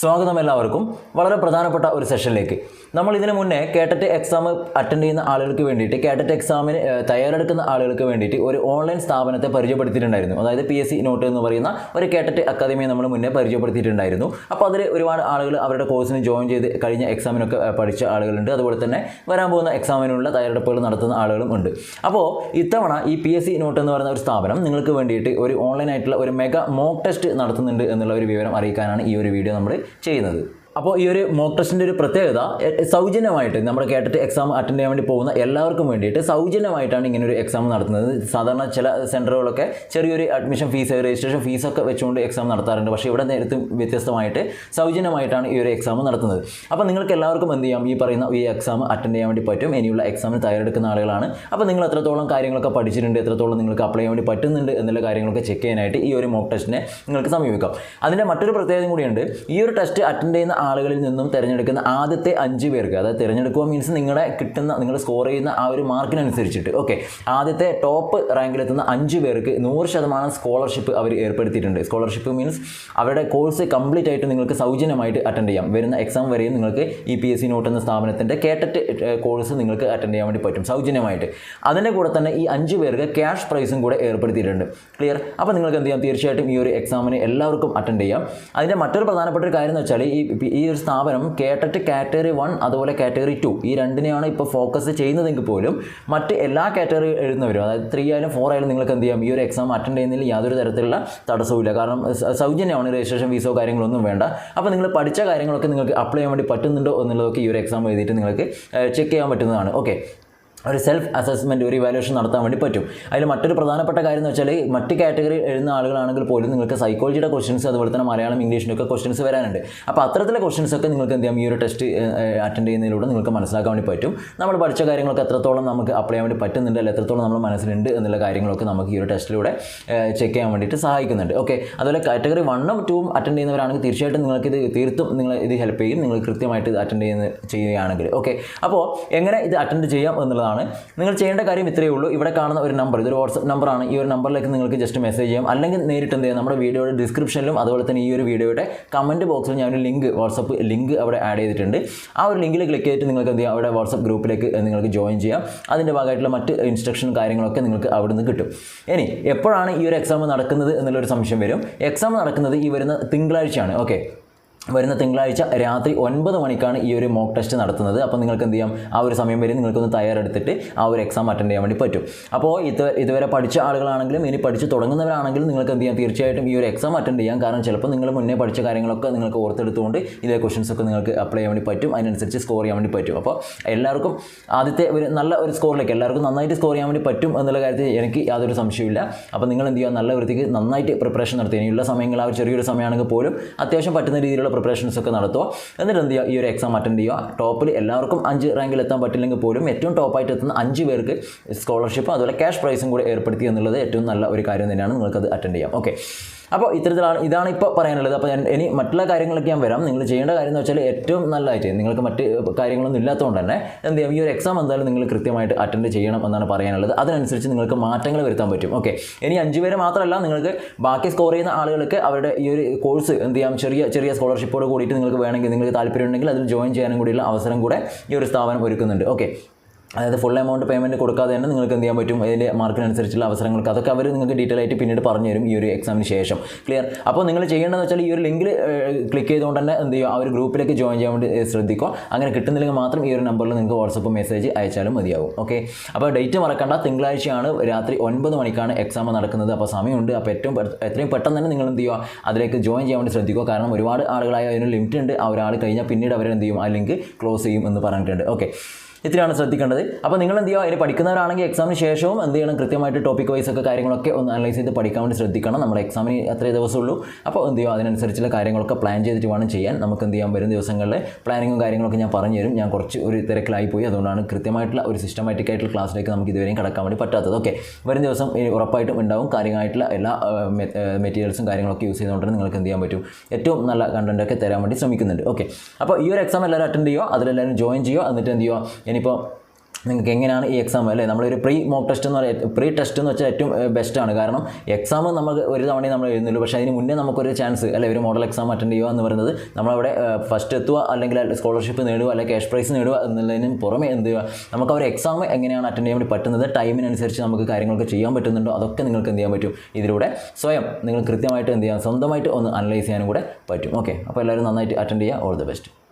സ്വാഗതം എല്ലാവർക്കും. വളരെ പ്രധാനപ്പെട്ട ഒരു സെഷനിലേക്ക്. നമ്മൾ ഇതിന് മുന്നേ കേട്ടറ്റ് എക്സാം അറ്റൻഡ് ചെയ്യുന്ന ആളുകൾക്ക് വേണ്ടിയിട്ട് കേട്ടറ്റ് എക്സാമിന് തയ്യാറെടുക്കുന്ന ആളുകൾക്ക് വേണ്ടിയിട്ട് ഒരു ഓൺലൈൻ സ്ഥാപനത്തെ പരിചയപ്പെടുത്തിയിട്ടുണ്ടായിരുന്നു. അതായത് പി എസ് സി നോട്ട് എന്ന് പറയുന്ന ഒരു കേട്ടറ്റ് അക്കാദമിയെ നമ്മൾ മുന്നേ പരിചയപ്പെടുത്തിയിട്ടുണ്ടായിരുന്നു. അപ്പോൾ അതിൽ ഒരുപാട് ആളുകൾ അവരുടെ കോഴ്സിന് ജോയിൻ ചെയ്ത് കഴിഞ്ഞ എക്സാമിനൊക്കെ പഠിച്ച ആളുകളുണ്ട്. അതുപോലെ തന്നെ വരാൻ പോകുന്ന എക്സാമിനുള്ള തയ്യാറെടുപ്പുകൾ നടത്തുന്ന ആളുകളും ഉണ്ട്. അപ്പോൾ ഇത്തവണ ഈ പി എസ് സി നോട്ട് എന്ന് പറയുന്ന ഒരു സ്ഥാപനം നിങ്ങൾക്ക് വേണ്ടിയിട്ട് ഒരു ഓൺലൈൻ ആയിട്ടുള്ള ഒരു മെഗാ മോക്ക് ടെസ്റ്റ് നടത്തുന്നുണ്ട് എന്നുള്ള ഒരു വിവരം അറിയിക്കാനാണ് ഈ ഒരു വീഡിയോ നമ്മൾ ചെയ്യുന്നത്. അപ്പോൾ ഈ ഒരു മോക്ക് ടെസ്റ്റിന്റെ ഒരു പ്രത്യേകത സൗജന്യമായിട്ട് നമ്മൾ കേട്ടിട്ട് എക്സാം അറ്റൻഡ് ചെയ്യാൻ വേണ്ടി പോകുന്ന എല്ലാവർക്കും വേണ്ടിയിട്ട് സൗജന്യമായിട്ടാണ് ഇങ്ങനെ ഒരു എക്സാം നടത്തുന്നത്. സാധാരണ ചില സെന്ററുകളൊക്കെ ചെറിയൊരു അഡ്മിഷൻ ഫീസ് രജിസ്ട്രേഷൻ ഫീസൊക്കെ വെച്ചുകൊണ്ട് എക്സാം നടത്താറുണ്ട്. പക്ഷേ ഇവിടെ നേരത്തും വ്യത്യസ്തമായിട്ട് സൗജന്യമായിട്ടാണ് ഈ ഒരു എക്സാം നടത്തുന്നത്. അപ്പോൾ നിങ്ങൾക്ക് എല്ലാവർക്കും എന്ത് ചെയ്യാം? ഈ പറയുന്ന ഈ എക്സാം അറ്റൻഡ് ചെയ്യാൻ വേണ്ടി പറ്റും. ഇനിയുള്ള എക്സാമിന് തയ്യാറെടുക്കുന്ന ആളുകളാണ്. അപ്പോൾ നിങ്ങൾ എത്രത്തോളം കാര്യങ്ങളൊക്കെ പഠിച്ചിട്ടുണ്ട് എത്രത്തോളം നിങ്ങൾക്ക് അപ്ലൈ ചെയ്യാൻ വേണ്ടി പറ്റുന്നുണ്ട് എന്നുള്ള കാര്യങ്ങളൊക്കെ ചെക്ക് ചെയ്യാനായിട്ട് ഈ ഒരു മോക്ക് ടെസ്റ്റിനെ നിങ്ങൾക്ക് സമീപിക്കാം. അതിന്റെ മറ്റൊരു പ്രത്യേകത കൂടിയുണ്ട്. ഈ ഒരു ടെസ്റ്റ് അറ്റൻഡ് ചെയ്യുന്ന ആളുകളിൽ നിന്നും തിരഞ്ഞെടുക്കുന്ന ആദ്യത്തെ അഞ്ച് പേർക്ക് അതായത് തിരഞ്ഞെടുക്കുക മീൻസ് നിങ്ങളെ കിട്ടുന്ന നിങ്ങൾ സ്കോർ ചെയ്യുന്ന ആ ഒരു മാർക്കിനനുസരിച്ചിട്ട് ഓക്കെ ആദ്യത്തെ ടോപ്പ് റാങ്കിലെത്തുന്ന അഞ്ച് പേർക്ക് നൂറ് ശതമാനം സ്കോളർഷിപ്പ് അവർ ഏർപ്പെടുത്തിയിട്ടുണ്ട്. സ്കോളർഷിപ്പ് മീൻസ് അവരുടെ കോഴ്സ് കംപ്ലീറ്റ് ആയിട്ട് നിങ്ങൾക്ക് സൗജന്യമായിട്ട് അറ്റൻഡ് ചെയ്യാം. വരുന്ന എക്സാം വരെയും നിങ്ങൾക്ക് E P S C note എന്ന സ്ഥാപനത്തിന്റെ കേട്ടറ്റ് കോഴ്സ് നിങ്ങൾക്ക് അറ്റൻഡ് ചെയ്യാൻ വേണ്ടി പറ്റും സൗജന്യമായിട്ട്. അതിന്റെ കൂടെ തന്നെ ഈ അഞ്ച് പേർക്ക് ക്യാഷ് പ്രൈസും കൂടെ ഏർപ്പെടുത്തിയിട്ടുണ്ട്. ക്ലിയർ അപ്പോൾ നിങ്ങൾക്ക് എന്ത് ചെയ്യാം? തീർച്ചയായിട്ടും ഈ ഒരു എക്സാമിന് എല്ലാവർക്കും അറ്റൻഡ് ചെയ്യാം. അതിന്റെ മറ്റൊരു പ്രധാനപ്പെട്ട ഒരു കാര്യം എന്ന് വെച്ചാൽ ഈ ഈ ഒരു സ്ഥാപനം കേട്ടറ്റ് കാറ്റഗറി വൺ അതുപോലെ കാറ്റഗറി ടു ഈ രണ്ടിനെയാണ് ഇപ്പോൾ ഫോക്കസ് ചെയ്യുന്നതെങ്കിൽ പോലും മറ്റ് എല്ലാ കാറ്റഗറി എഴുതുന്നവരും അതായത് ത്രീ ആയാലും ഫോർ ആയാലും നിങ്ങൾക്ക് എന്ത് ചെയ്യാം? ഈ ഒരു എക്സാം അറ്റൻഡ് ചെയ്യുന്നതിൽ യാതൊരു തരത്തിലുള്ള തടസ്സവുമില്ല. കാരണം സൗജന്യമാണ് രജിസ്ട്രേഷൻ ഫീസോ കാര്യങ്ങളൊന്നും വേണ്ട. അപ്പോൾ നിങ്ങൾ പഠിച്ച കാര്യങ്ങളൊക്കെ നിങ്ങൾക്ക് അപ്ലൈ ചെയ്യാൻ വേണ്ടി പറ്റുന്നുണ്ടോ എന്നുള്ളതൊക്കെ ഈ ഒരു എക്സാം എഴുതിയിട്ട് നിങ്ങൾക്ക് ചെക്ക് ചെയ്യാൻ പറ്റുന്നതാണ്. ഓക്കെ ഒരു സെൽഫ് അസസ്മെന്റ് ഒരു ഇവാലുവേഷൻ നടത്താൻ വേണ്ടി പറ്റും. അതിൽ മറ്റൊരു പ്രധാനപ്പെട്ട കാര്യം എന്ന് വെച്ചാൽ മറ്റ് കാറ്റഗറി എഴുതുന്ന ആളുകളാണെങ്കിൽ പോലും നിങ്ങൾക്ക് സൈക്കോളജിയുടെ ക്വസ്റ്റ്യൻസ് അതുപോലെ തന്നെ മലയാളം ഇംഗ്ലീഷിനൊക്കെ ക്വസ്റ്റ്യൻസ് വരാനുണ്ട്. അപ്പോൾ അത്തരത്തിലെ ക്വസ്റ്റ്യൻസൊക്കെ നിങ്ങൾക്ക് എന്ത് ചെയ്യാം? ഈ ഒരു ടെസ്റ്റ് അറ്റൻഡ് ചെയ്യുന്നതിലൂടെ നിങ്ങൾക്ക് മനസ്സിലാക്കാൻ വേണ്ടി പറ്റും. നമ്മൾ പഠിച്ച കാര്യങ്ങളൊക്കെ എത്രത്തോളം നമുക്ക് അപ്ലൈ ചെയ്യാൻ വേണ്ടി പറ്റുന്നുണ്ട് അല്ലെങ്കിൽ എത്രത്തോളം നമ്മുടെ മനസ്സിലുണ്ട് എന്നുള്ള കാര്യങ്ങളൊക്കെ നമുക്ക് ഈ ഒരു ടെസ്റ്റിലൂടെ ചെക്ക് ചെയ്യാൻ വേണ്ടിയിട്ട് സഹായിക്കുന്നുണ്ട്. ഓക്കെ അതുപോലെ കാറ്റഗറി വണ്ണും ടൂവും അറ്റൻഡ് ചെയ്യുന്നവരാണെങ്കിൽ തീർച്ചയായിട്ടും നിങ്ങൾക്ക് ഇത് തീർത്തും നിങ്ങൾ ഇത് ഹെൽപ്പ് ചെയ്യും. നിങ്ങൾ കൃത്യമായിട്ട് അറ്റൻഡ് ചെയ്യുന്ന ചെയ്യുകയാണെങ്കിൽ. ഓക്കെ അപ്പോൾ എങ്ങനെ ഇത് അറ്റൻഡ് ചെയ്യാം എന്നുള്ളതാണ് നിങ്ങൾ ചെയ്യേണ്ട കാര്യം ഇത്രയേ ഉള്ളൂ. ഇവിടെ കാണുന്ന ഒരു നമ്പർ ഇതൊരു വാട്സപ്പ് നമ്പറാണ് ഈ ഒരു നമ്പറിലേക്ക് നിങ്ങൾക്ക് ജസ്റ്റ് മെസ്സേജ് ചെയ്യാം. അല്ലെങ്കിൽ നേരിട്ട് എന്ത് ചെയ്യാം? നമ്മുടെ വീഡിയോയുടെ ഡിസ്ക്രിപ്ഷനിലും അതുപോലെ തന്നെ ഈ ഒരു വീഡിയോയുടെ കമന്റ് ബോക്സിൽ ഞാൻ ഒരു ലിങ്ക് വാട്സപ്പ് ലിങ്ക് അവിടെ ആഡ് ചെയ്തിട്ടുണ്ട്. ആ ഒരു ലിങ്കിൽ ക്ലിക്ക് ചെയ്തിട്ട് നിങ്ങൾക്ക് എന്ത് ചെയ്യാം? അവിടെ വാട്സപ്പ് ഗ്രൂപ്പിലേക്ക് നിങ്ങൾക്ക് ജോയിൻ ചെയ്യാം. അതിന്റെ ഭാഗമായിട്ടുള്ള മറ്റ് ഇൻസ്ട്രക്ഷൻ കാര്യങ്ങളൊക്കെ നിങ്ങൾക്ക് അവിടെ നിന്ന് കിട്ടും. ഇനി എപ്പോഴാണ് ഈ ഒരു എക്സാം നടക്കുന്നത് എന്നുള്ളൊരു സംശയം വരും. എക്സാം നടക്കുന്നത് ഈ വരുന്ന തിങ്കളാഴ്ചയാണ്. ഓക്കെ വരുന്ന തിങ്കളാഴ്ച രാത്രി ഒൻപത് മണിക്കാണ് ഈ ഒരു മോക്ക് ടെസ്റ്റ് നടത്തുന്നത്. അപ്പോൾ നിങ്ങൾക്ക് എന്ത് ചെയ്യാം? ആ ഒരു സമയം വരെ നിങ്ങൾക്കൊന്ന് തയ്യാറെടുത്തിട്ട് ആ ഒരു എക്സാം അറ്റൻഡ് ചെയ്യാൻ വേണ്ടി പറ്റും. അപ്പോൾ ഇത് ഇതുവരെ പഠിച്ച ആളുകളാണെങ്കിലും ഇനി പഠിച്ച് തുടങ്ങുന്നവരാണെങ്കിലും നിങ്ങൾക്ക് എന്ത് ചെയ്യാം? തീർച്ചയായിട്ടും ഈ ഒരു എക്സാം അറ്റൻഡ് ചെയ്യാം കാരണം ചിലപ്പോൾ നിങ്ങൾ മുന്നേ പഠിച്ച കാര്യങ്ങളൊക്കെ നിങ്ങൾക്ക് ഓർത്തെടുത്തുകൊണ്ട് ഇതേ ക്വസ്റ്റൻസ് ഒക്കെ നിങ്ങൾക്ക് അപ്ലൈ ചെയ്യാൻ വേണ്ടി പറ്റും. അതിനനുസരിച്ച് സ്കോർ ചെയ്യാൻ വേണ്ടി പറ്റും. അപ്പോൾ എല്ലാവർക്കും ആദ്യത്തെ ഒരു നല്ല ഒരു സ്കോറിലേക്ക് എല്ലാവർക്കും നന്നായിട്ട് സ്കോർ ചെയ്യാൻ വേണ്ടി പറ്റും എന്നുള്ള കാര്യത്തിൽ എനിക്ക് യാതൊരു സംശയമില്ല അപ്പോൾ നിങ്ങൾ എന്ത് ചെയ്യുക? നല്ല വൃത്തിക്ക് നന്നായിട്ട് പ്രിപ്പറേഷൻ നടത്തി ഇനിയുള്ള സമയങ്ങൾ ആ ഒരു ചെറിയൊരു സമയമാണെങ്കിൽ പോലും അത്യാവശ്യം പറ്റുന്ന രീതിയിലുള്ള പ്രിപ്പറേഷൻസ് ഒക്കെ നടത്തുക. എന്നിട്ട് എന്ത് ചെയ്യുക? ഈ ഒരു എക്സാം അറ്റൻഡ് ചെയ്യുക. ടോപ്പിൽ എല്ലാവർക്കും അഞ്ച് റാങ്കിൽ എത്താൻ പറ്റില്ലെങ്കിൽ പോലും ഏറ്റവും ടോപ്പായിട്ട് എത്തുന്ന അഞ്ച് പേർക്ക് സ്കോളർഷിപ്പ് അതുപോലെ ക്യാഷ് പ്രൈസും കൂടി ഏർപ്പെടുത്തി എന്നുള്ളത് ഏറ്റവും നല്ല ഒരു കാര്യം തന്നെയാണ്. നിങ്ങൾക്കത് അറ്റൻഡ് ചെയ്യാം. ഓക്കെ അപ്പോൾ ഇത്തരത്തിലാണ് ഇതാണ് ഇപ്പോൾ പറയാനുള്ളത്. അപ്പോൾ ഞാൻ ഇനി മറ്റുള്ള കാര്യങ്ങളൊക്കെ ഞാൻ വരാം. നിങ്ങൾ ചെയ്യേണ്ട കാര്യം എന്ന് വെച്ചാൽ ഏറ്റവും നല്ലതായിട്ട് നിങ്ങൾക്ക് മറ്റ് കാര്യങ്ങളൊന്നും ഇല്ലാത്തതുകൊണ്ട് തന്നെ എന്ത് ചെയ്യാം? ഈ ഒരു എക്സാം എന്തായാലും നിങ്ങൾ കൃത്യമായിട്ട് അറ്റൻഡ് ചെയ്യണം എന്നാണ് പറയാനുള്ളത്. അതിനനുസരിച്ച് നിങ്ങൾക്ക് മാറ്റങ്ങൾ വരുത്താൻ പറ്റും. ഓക്കെ. ഇനി അഞ്ച് പേര് മാത്രമല്ല നിങ്ങൾക്ക് ബാക്കി സ്കോർ ചെയ്യുന്ന ആളുകൾക്ക് അവരുടെ ഈ ഒരു കോഴ്സ് എന്ത് ചെയ്യാം? ചെറിയ ചെറിയ സ്കോളർഷിപ്പോട് കൂടിയിട്ട് നിങ്ങൾക്ക് വേണമെങ്കിൽ നിങ്ങൾക്ക് താല്പര്യമുണ്ടെങ്കിൽ അതിൽ ജോയിൻ ചെയ്യാനും കൂടിയുള്ള അവസരം കൂടെ ഈ ഒരു സ്ഥാപനം ഒരുക്കുന്നുണ്ട്. ഓക്കെ. അതായത് ഫുൾ എമൗണ്ട് പേയ്മെന്റ് കൊടുക്കാതെ തന്നെ നിങ്ങൾക്ക് എന്ത് ചെയ്യാൻ പറ്റും? അതിന്റെ മാർക്കിനനുസരിച്ചുള്ള അവസരങ്ങൾക്ക് അതൊക്കെ അവർ നിങ്ങൾക്ക് ഡീറ്റെയിൽ ആയിട്ട് പിന്നീട് പറഞ്ഞു തരും ഈ ഒരു എക്സാമിന് ശേഷം. ക്ലിയർ അപ്പോൾ നിങ്ങൾ ചെയ്യേണ്ടതെന്ന് വെച്ചാൽ ഈ ഒരു ലിങ്കിൽ ക്ലിക്ക് ചെയ്തുകൊണ്ട് തന്നെ എന്ത് ചെയ്യുക? ആ ഒരു ഗ്രൂപ്പിലേക്ക് ജോയിൻ ചെയ്യാൻ വേണ്ടി ശ്രദ്ധിക്കുക. അങ്ങനെ കിട്ടുന്നില്ലെങ്കിൽ മാത്രം ഈ ഒരു നമ്പറിൽ നിങ്ങൾക്ക് വാട്സപ്പ് മെസ്സേജ് അയച്ചാലും മതിയാവും. ഓക്കെ അപ്പോൾ ഡേറ്റ് മറക്കണ്ട. തിങ്കളാഴ്ചയാണ് രാത്രി ഒൻപത് മണിക്കാണ് എക്സാം നടക്കുന്നത്. അപ്പോൾ സമയമുണ്ട്. അപ്പോൾ ഏറ്റവും എത്രയും പെട്ടെന്ന് തന്നെ നിങ്ങൾ എന്ത് ചെയ്യുക? അതിലേക്ക് ജോയിൻ ചെയ്യാൻ വേണ്ടി ശ്രദ്ധിക്കുക. കാരണം ഒരുപാട് ആളുകളായ അതിന് ലിമിറ്റ് ഉണ്ട്. ആ ഒരാൾ കഴിഞ്ഞാൽ പിന്നീട് അവരെന്ത് ചെയ്യും? ആ ലിങ്ക് ക്ലോസ് ചെയ്യും എന്ന് പറഞ്ഞിട്ടുണ്ട്. ഓക്കെ ഇത്രയാണ് ശ്രദ്ധിക്കേണ്ടത്. അപ്പോൾ നിങ്ങൾ എന്ത് ചെയ്യുക? ഇനി പഠിക്കുന്നവരാണെങ്കിൽ എക്സാമിന് ശേഷവും എന്ത് ചെയ്യണം? കൃത്യമായിട്ട് ടോപ്പിക് വൈസ് ഒക്കെ കാര്യങ്ങളൊക്കെ ഒന്ന് അനലൈസ് ചെയ്ത് പഠിക്കാൻ വേണ്ടി ശ്രദ്ധിക്കണം. നമ്മുടെ എക്സാമിന് അത്രേ ദിവസമുള്ളൂ. അപ്പോൾ എന്ത് ചെയ്യുക? അതിനനുസരിച്ചുള്ള കാര്യങ്ങളൊക്കെ പ്ലാൻ ചെയ്തിട്ട് വേണം ചെയ്യാൻ. നമുക്ക് എന്ത് ചെയ്യാൻ വരും ദിവസങ്ങളിൽ പ്ലാനിങ്ങും കാര്യങ്ങളൊക്കെ ഞാൻ പറഞ്ഞു തരും. ഞാൻ കുറച്ച് ഒരു തിരക്കിലായി പോയി. അതുകൊണ്ടാണ് കൃത്യമായിട്ടുള്ള ഒരു സിസ്റ്റമാറ്റിക് ആയിട്ടുള്ള ക്ലാസ്സിലേക്ക് നമുക്ക് ഇതുവരെയും കടക്കാൻ വേണ്ടി പറ്റാത്തത്. ഓക്കെ വരും ദിവസം ഉറപ്പായിട്ടും ഉണ്ടാവും. കാര്യമായിട്ടുള്ള എല്ലാ മെറ്റീരിയൽസും കാര്യങ്ങളൊക്കെ യൂസ് ചെയ്തുകൊണ്ട് നിങ്ങൾക്ക് എന്ത് ചെയ്യാൻ പറ്റും? ഏറ്റവും നല്ല കണ്ടന്റൊക്കെ തരാൻ വേണ്ടി ശ്രമിക്കുന്നുണ്ട്. ഓക്കെ അപ്പോൾ ഈ ഒരു എക്സാം എല്ലാവരും അറ്റൻഡ് ചെയ്യുക. അതിലെല്ലാവരും ജോയിൻ ചെയ്യുക. എന്നിട്ട് എന്ത് ചെയ്യുക? ഇനിയിപ്പോൾ നിങ്ങൾക്ക് എങ്ങനെയാണ് ഈ എക്സാം അല്ലേ? നമ്മളൊരു പ്രീ മോക്ക് ടെസ്റ്റ് എന്ന് പറയുക പ്രീ ടെസ്റ്റ് എന്ന് വെച്ചാൽ ഏറ്റവും ബെസ്റ്റാണ് കാരണം എക്സാം നമുക്ക് ഒരു തവണയും നമ്മൾ എഴുതുന്നുള്ളൂ പക്ഷേ അതിന് മുന്നേ നമുക്കൊരു ചാൻസ് അല്ലെ ഒരു മോഡൽ എക്സാം അറ്റൻഡ് ചെയ്യുക എന്ന് പറയുന്നത് നമ്മളവിടെ ഫസ്റ്റ് എത്തുക അല്ലെങ്കിൽ സ്കോളർഷിപ്പ് നേടുക അല്ലെങ്കിൽ ക്യാഷ് പ്രൈസ് നേടുക എന്നുള്ളതിന് പുറമെ എന്ത് ചെയ്യുക? നമുക്ക് അവർ എക്സാം എങ്ങനെയാണ് അറ്റൻഡ് ചെയ്യാൻ വേണ്ടി പറ്റുന്നത്? ടൈമിനനുസരിച്ച് നമുക്ക് കാര്യങ്ങളൊക്കെ ചെയ്യാൻ പറ്റുന്നുണ്ടോ? അതൊക്കെ നിങ്ങൾക്ക് എന്ത് ചെയ്യാൻ പറ്റും? ഇതിലൂടെ സ്വയം നിങ്ങൾ കൃത്യമായിട്ട് എന്ത് ചെയ്യാം സ്വന്തമായിട്ട് ഒന്ന് അനലൈസ് ചെയ്യാനും കൂടെ പറ്റും. ഓക്കെ അപ്പോൾ എല്ലാവരും നന്നായിട്ട് അറ്റൻഡ് ചെയ്യുക. All the best